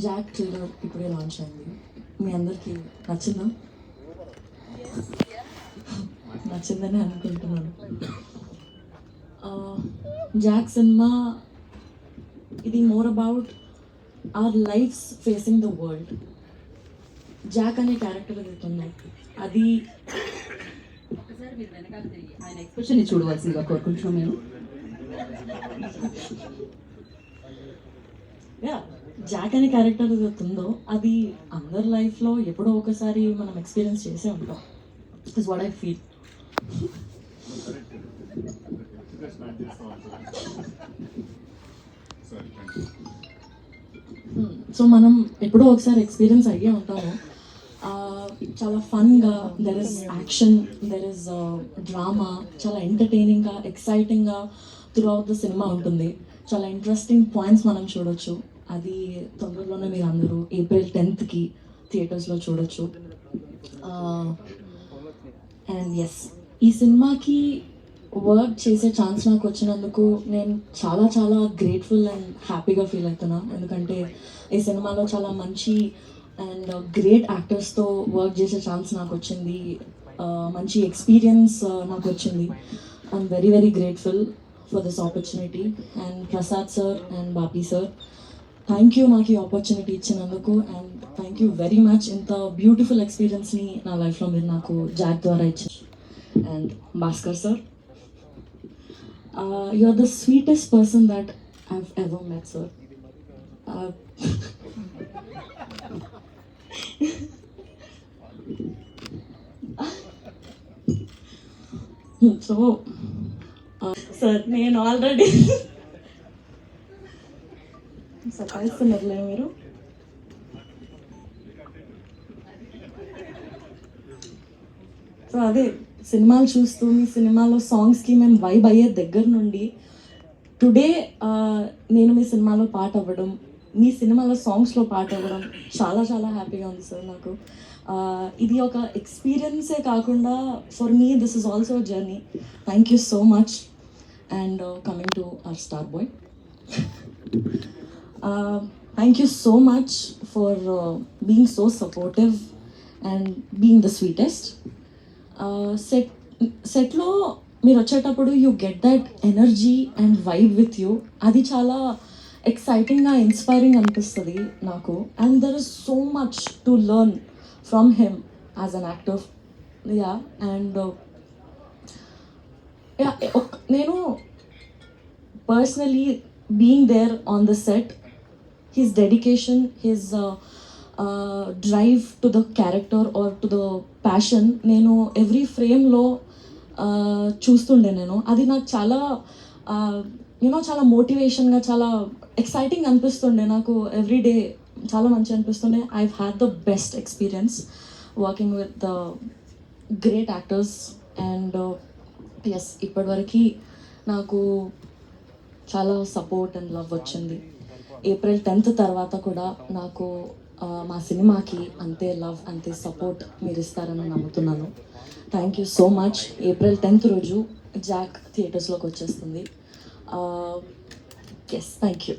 Jack trailer ఇప్పుడే launch అయింది. మీ అందరికీ నచ్చిందా? నచ్చిందని అనుకుంటున్నాను. జాక్ సినిమా ఇది more about our lives facing the world Jack అనే క్యారెక్టర్ ఎదుగుతుంది అది ఆయన ఎక్స్ప్రెషన్ చూడవలసిందిగా కోరుకుంటున్నాం మేము యా జాక్ అనే క్యారెక్టర్ ఉందో అది అందరి లైఫ్లో ఎప్పుడో ఒకసారి మనం ఎక్స్పీరియన్స్ చేసే ఉంటాం is what I feel so మనం ఎప్పుడో ఒకసారి ఎక్స్పీరియన్స్ అయ్యే ఉంటాము. చాలా ఫన్గా there is action there is drama చాలా ఎంటర్టైనింగ్గా ఎక్సైటింగ్గా త్రూ అవుట్ ద సినిమా ఉంటుంది. చాలా ఇంట్రెస్టింగ్ పాయింట్స్ మనం చూడొచ్చు. అది తొందరలోనే మీరు అందరూ ఏప్రిల్ టెన్త్కి థియేటర్స్లో చూడొచ్చు. అండ్ ఎస్ ఈ సినిమాకి వర్క్ చేసే ఛాన్స్ నాకు వచ్చినందుకు నేను చాలా చాలా గ్రేట్ఫుల్ అండ్ హ్యాపీగా ఫీల్ అవుతున్నా. ఎందుకంటే ఈ సినిమాలో చాలా మంచి అండ్ గ్రేట్ యాక్టర్స్తో వర్క్ చేసే ఛాన్స్ నాకు వచ్చింది. మంచి ఎక్స్పీరియన్స్ నాకు వచ్చింది. I'm very very grateful for this opportunity and Prasad sir and Bapi sir thank you నాకు ఈ ఆపర్చునిటీ ఇచ్చినందుకు. And thank you very much ఇంత బ్యూటిఫుల్ ఎక్స్పీరియన్స్ని నా లైఫ్లో మీరు నాకు జాక్ ద్వారా ఇచ్చారు. And Bhaskar sir you are the sweetest person that I ever met sir so sir నేను ఆల్రెడీ సతాయిస్తున్నారులే మీరు? సో అదే సినిమాలు చూస్తూ మీ సినిమాలో సాంగ్స్కి మేము వైబ్ అయ్యే దగ్గర నుండి టుడే నేను మీ సినిమాలో పాట అవ్వడం మీ సినిమాలో సాంగ్స్లో పాట అవ్వడం చాలా చాలా హ్యాపీగా ఉంది సార్ నాకు. ఇది ఒక ఎక్స్పీరియన్సే కాకుండా for me this is also journey thank you so much and coming to our star boy thank you so much for uh, being so supportive and being the sweetest. Uh, set సెట్లో మీరు వచ్చేటప్పుడు you get that energy and vibe with you అది చాలా ఎక్సైటింగ్గా inspiring అనిపిస్తుంది నాకు and there is so much to learn from him as an actor yeah and yeah నేను personally being there on the set his dedication his uh, uh, drive to the character or to the passion నేను every ఫ్రేమ్లో uh, చూస్తుండే నేను. అది నాకు చాలా uh, you know చాలా మోటివేషన్గా చాలా ఎక్సైటింగ్ అనిపిస్తుండే నాకు ఎవ్రీ డే చాలా మంచి అనిపిస్తుండే. I had the best experience working with the great actors and yes ఇప్పటివరకు నాకు చాలా సపోర్ట్ అండ్ లవ్ వచ్చింది. ఏప్రిల్ టెన్త్ తర్వాత కూడా నాకు మా సినిమాకి అంతే లవ్ అంతే సపోర్ట్ మీరు ఇస్తారని నమ్ముతున్నాను. Thank you so much April tenth రోజు జాక్ థియేటర్స్లోకి వచ్చేస్తుంది. Yes thank you